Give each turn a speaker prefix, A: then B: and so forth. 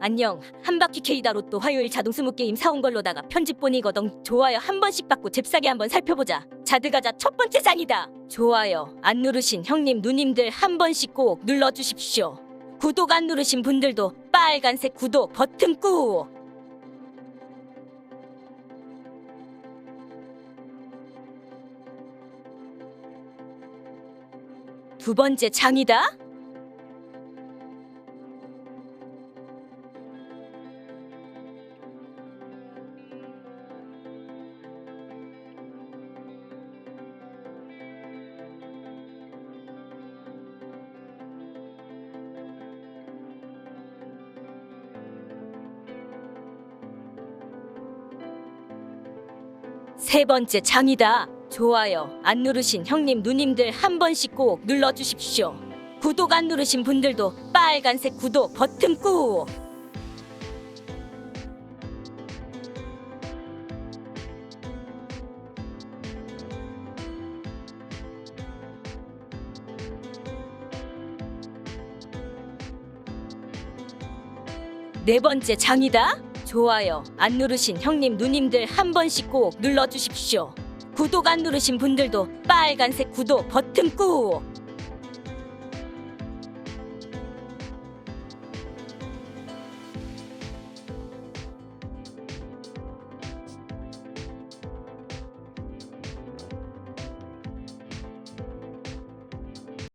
A: 안녕. 한바퀴 K다 로또 화요일 자동 스무 게임 사온 걸로다가 편집본이거든. 좋아요 한 번씩 받고 잽싸게 한번 살펴보자. 자드가자 첫 번째 장이다. 좋아요. 안 누르신 형님 누님들 한 번씩 꼭 눌러주십시오. 구독 안 누르신 분들도 빨간색 구독 버튼 꾹! 두 번째 장이다 세 번째 장이다. 좋아요. 안 누르신 형님 누님들 한 번씩 꼭 눌러주십시오. 구독 안 누르신 분들도 빨간색 구독 버튼 꾹. 네 번째 장이다. 좋아요. 안 누르신 형님 누님들 한 번씩 꼭 눌러주십시오. 구독 안 누르신 분들도 빨간색 구독 버튼 꾹.